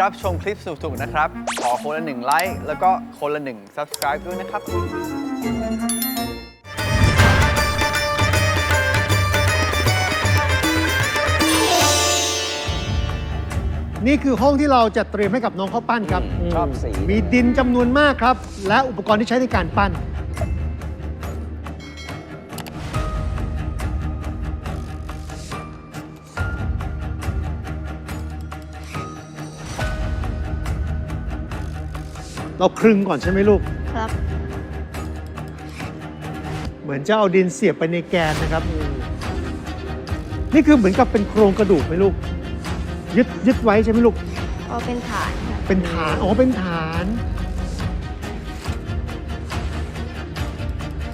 ก่อนที่จะไปรับชมคลิปสนุกๆนะครับ ขอคนละหนึ่งไลค์แล้วก็คนละหนึ่ง subscribe ด้วยนะครับ นี่คือห้องที่เราจะเตรียมให้กับน้องข้าวปั้นครับ ชอบสี มีดินจำนวนมากครับ และอุปกรณ์ที่ใช้ในการปั้น เราคลึงก่อนใช่ไหมลูก ครับ เหมือนจะเอาดินเสียบไปในแกนนะครับ นี่คือเหมือนกับเป็นโครงกระดูกไหมลูก ยึดยึดไว้ใช่ไหมลูก เอาเป็นฐานครับเป็นฐาน อ๋อ เป็นฐาน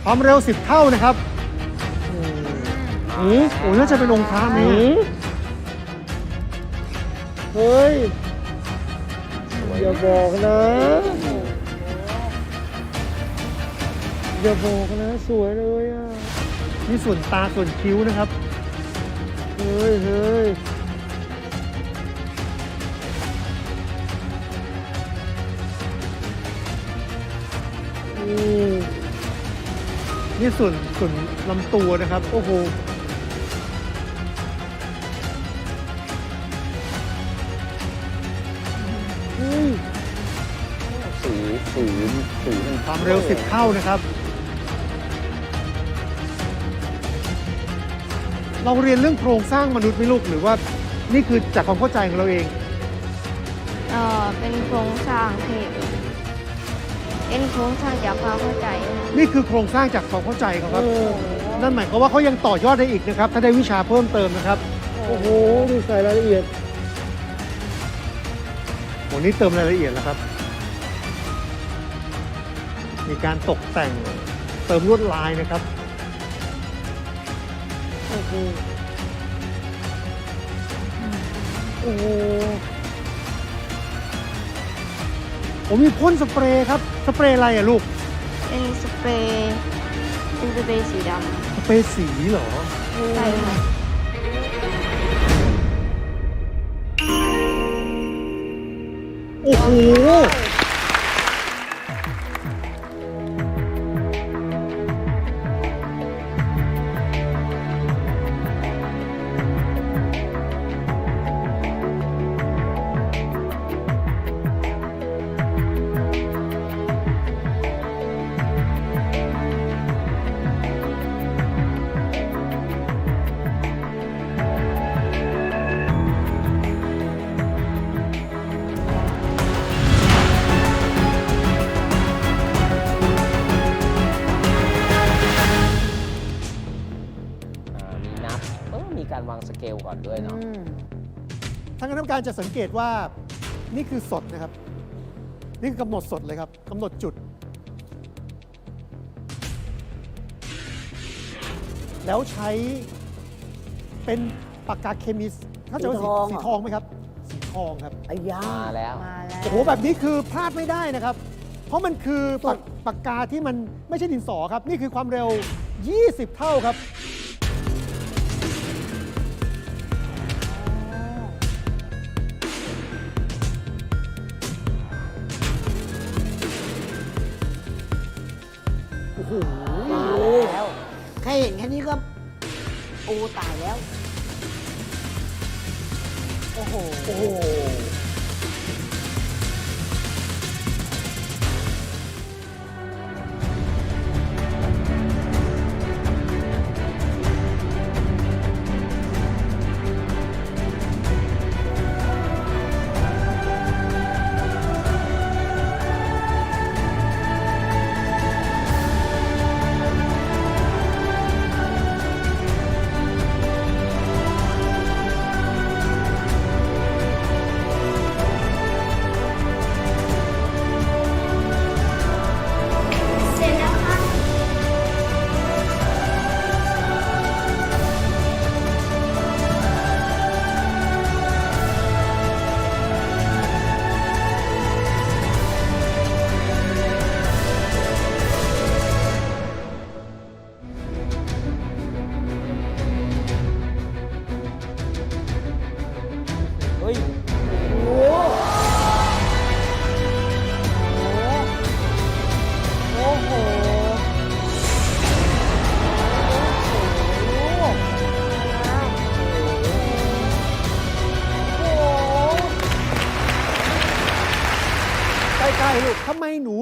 ความเร็ว10เท่านะครับโอ้โหน่าจะเป็นองค์พระไหมอะเฮ้ย อย่าบอกนะ อย่าบอกนะสวยเลยอะนี่ส่วนตาส่วนคิ้วนะครับ เฮ้ยเฮ้ยอืมนี่ส่วนส่วนลำตัวนะครับ โอ้โหเฮ้ยสีสีสีมันความเร็ว10เท่านะครับ เราเรียนเรื่องโครงสร้างมนุษย์ไหม่ลูกหรือว่านี่คือจากความเข้าใจของเราเอง เอ่อเป็นโครงสร้างที่เป็นโครงสร้างจากความเข้าใจครับนี่คือโครงสร้างจากความเข้าใจเขาครับเออนั่นหมายความว่าเขายังต่อยอดได้อีกนะครับ ถ้าได้วิชาเพิ่มเติมนะครับ โอ้โหดูใส่รายละเอียดโหนี่เติมรายละเอียดแล้วครับ มีการตกแต่งเติมลวดลายนะครับ โอ้โหโอ้โหผมมีพ่นสเปรย์ครับ สเปรย์อะไรอะลูก เป็นสเปรย์เป็นสเปรย์สีดสเปรย์สีเหรอำใช่ครับโอ้โห ด้วยเนาะทางคณะกรรมการจะสังเกตว่านี่คือสดนะครับ นี่คือกำหนดสดเลยครับกำหนดจุด แล้วใช้เป็นปากกาเคมีเข้าใจว่าสีสีทองสีเหรอทองไหมครับ สีทองครับไอ้ยามาแล้ว มาแล้ว โอ้โหแบบนี้คือพลาดไม่ได้นะครับ เพราะมันคือปากปากกาที่มันไม่ใช่ดินสอครับ นี่คือความเร็ว 20 เท่าครับ ตายแล้ว โอ้โห โอ้โห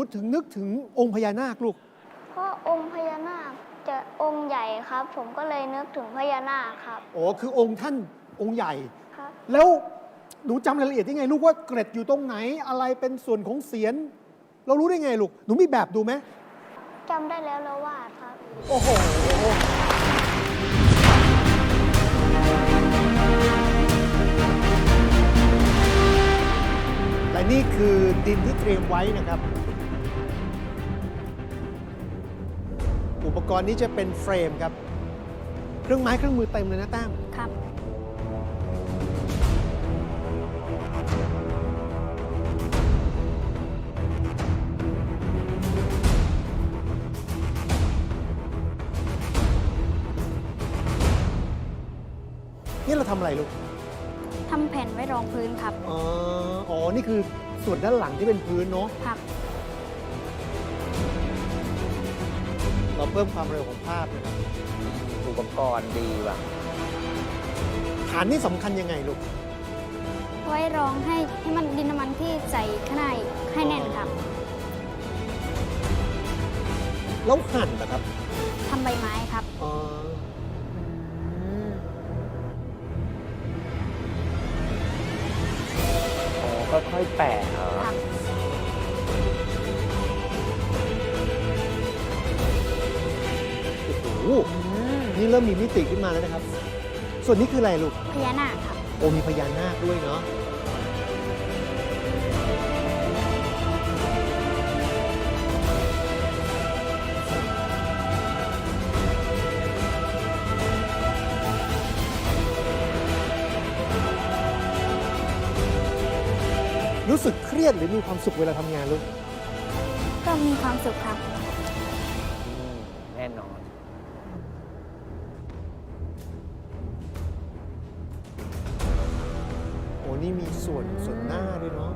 ำไมหนูถึงนึกถึงองค์พญานาคลูก เพราะองค์พญานาคจะองค์ใหญ่ครับ ผมก็เลยนึกถึงพญานาคครับอ๋อคือองค์ท่านองค์ใหญ่ ครับ แล้วหนูจำรายละเอียดได้ไงลูกว่าเกร็ดอยู่ตรงไหนอะไรเป็นส่วนของเสียน เรารู้ได้ไงลูก หนูมีแบบดูไหมจำได้แล้วแล้ววาดครับ โอ้โห และนี่คือดินที่เตรียมไว้นะครับ ปกรณ์นี้จะเป็นเฟรมครับ เครื่องไม้เครื่องมือเต็มเลยนะแต้มครับ นี่เราทำอะไรลูก ทำแผ่นไว้รองพื้นครับ อ๋อ อ๋อ นี่คือส่วนด้านหลังที่เป็นพื้นเนาะ ครับ เราเพิ่มความเร็วของภาพนะครับอุปกรณ์ดีว่ะ ฐานนี่สำคัญยังไงลูก ไว้รองให้ให้มันดินน้ำมันที่ใส่ข้างในให้แน่นครับแล้วหั่นนะครับทำใบไม้ครับ อ๋ออ๋อค่อยๆแปะเหรอครับ นี่เริ่มมีมิติขึ้นมาแล้วนะครับ ส่วนนี้คืออะไรลูก พญานาคครับโอมีพญานาคด้วยเนาะ รู้สึกเครียดหรือมีความสุขเวลาทำงานลูก ก็มีความสุขครับ ส่วนส่วนหน้าด้วยเนาะ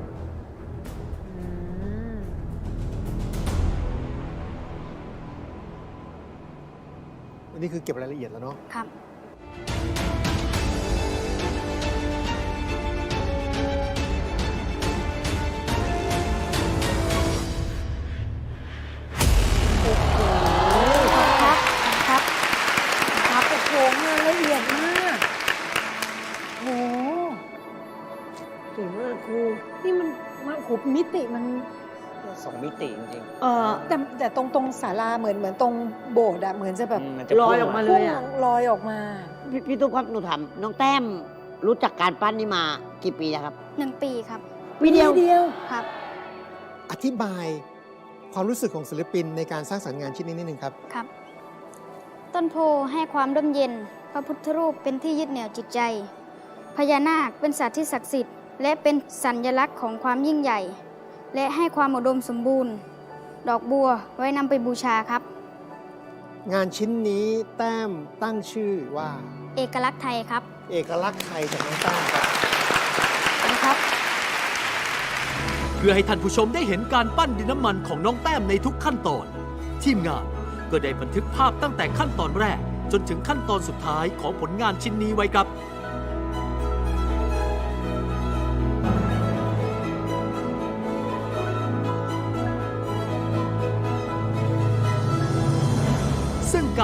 อันนี้คือเก็บรายละเอียดแล้วเนาะครับครับ โอ้โหมิติมันสองมิติจริงเออแต่แต่ตรงตรงศาลาเหมือนเหมือนตรงโบสถ์อะเหมือนจะๆแบบอืมมันจะลอยพุ่งออกมาะเลยอะพุ่งลอยออกมา พี่พี่ตุ๊กครับหนูถามน้องแต้มรู้จักการปั้นนี่มากี่ปีแล้วครับหนึ่งปีครับปีเดียวเดียวครับ อธิบายความรู้สึกของศิลปินในการสร้างสรรค์งานชิ้นนี้นิดนึงครับ ครับ ต้นโพให้ความร่มเย็น พระพุทธรูปเป็นที่ยึดเหนี่ยวจิตใจ พญานาคเป็นสัตว์ที่ศักดิ์สิทธิ์ และเป็นสัญลักษณ์ของความยิ่งใหญ่ และให้ความอุดมสมบูรณ์ ดอกบัวไว้นำไปบูชาครับ งานชิ้นนี้แต้มตั้งชื่อว่า เอกลักษณ์ไทยครับเอกลักษณ์ไทยจากน้องแต้มครับขอบคุณครับ เพื่อให้ท่านผู้ชมได้เห็นการปั้นดินน้ำมันของน้องแต้มในทุกขั้นตอน ทีมงานก็ได้บันทึกภาพตั้งแต่ขั้นตอนแรก จนถึงขั้นตอนสุดท้ายของผลงานชิ้นนี้ไว้ครับ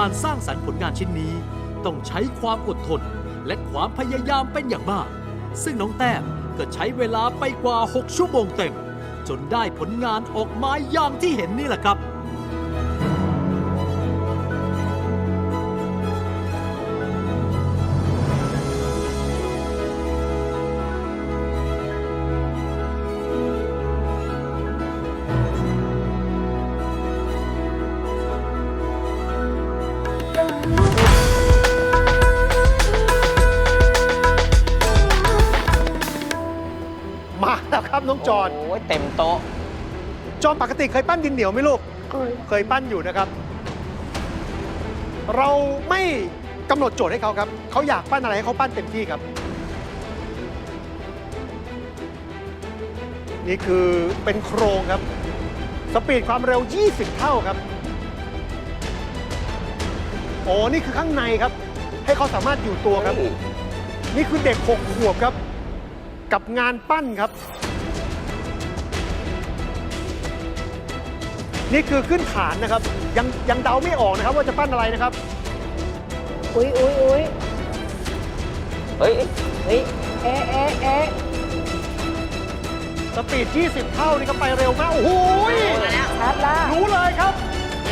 การสร้างสรรค์ผลงานชิ้นนี้ ต้องใช้ความอดทน และความพยายามเป็นอย่างมาก ซึ่งน้องแต้มก็ใช้เวลาไปกว่า 6 ชั่วโมงเต็ม จนได้ผลงานออกมาอย่างที่เห็นนี่แหละครับ จอน โอ้ยเต็มโต๊ะ จอนปกติเคยปั้นดินเหนียวไหมลูก เคยปั้นอยู่นะครับ เราไม่กำหนดโจทย์ให้เขาครับ เขาอยากปั้นอะไรให้เขาปั้นเต็มที่ครับ นี่คือเป็นโครงครับ สปีดความเร็ว 20 เท่าครับ โอ้นี่คือข้างในครับ ให้เขาสามารถอยู่ตัวครับ นี่คือเด็ก6ขวบครับ กับงานปั้นครับ นี่คือขึ้นฐานนะครับ ยังยังเดาไม่ออกนะครับ ว่าจะปั้นอะไรนะครับ อุ้ยอุ้ยอุ้ยเฮ้ยเฮ้ยเอ๊ะเอ๊ะเอ๊ะสปีด 20 เท่านี่ก็ไปเร็วมาก โอ้โหยมาแล้วชัดละรู้เลยครับ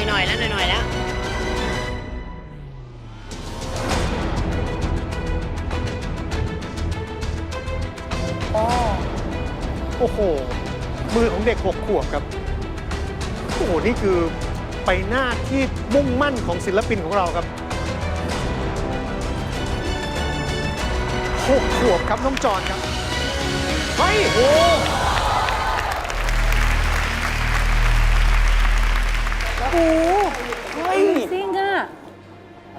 หน่อยๆแล้วหน่อยๆแล้วโอ้โห มือของเด็ก6ขวบครับโอ้โหนี่คือไปหน้าที่มุ่งมั่นของศิลปินของเราครับ6ขวบครับน้องจอนครับเฮ้ยโอ้โอ้โหเฮ้ยจริงอะ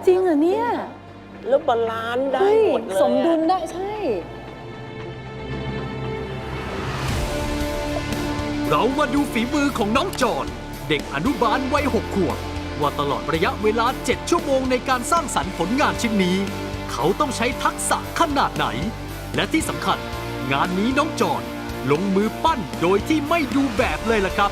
จริงเหรอเนี่ยแล้วบาลานซ์ได้เฮ้ยหมดเลยอะสมดุลได้ใช่ เรามาดูฝีมือของน้องจอน เด็กอนุบาลวัยหกขวบว่าตลอดระยะเวลา 7 ชั่วโมงในการสร้างสรรค์ผลงานชิ้นนี้ เขาต้องใช้ทักษะขนาดไหน และที่สำคัญ งานนี้น้องจอนลงมือปั้นโดยที่ไม่ดูแบบเลยล่ะครับ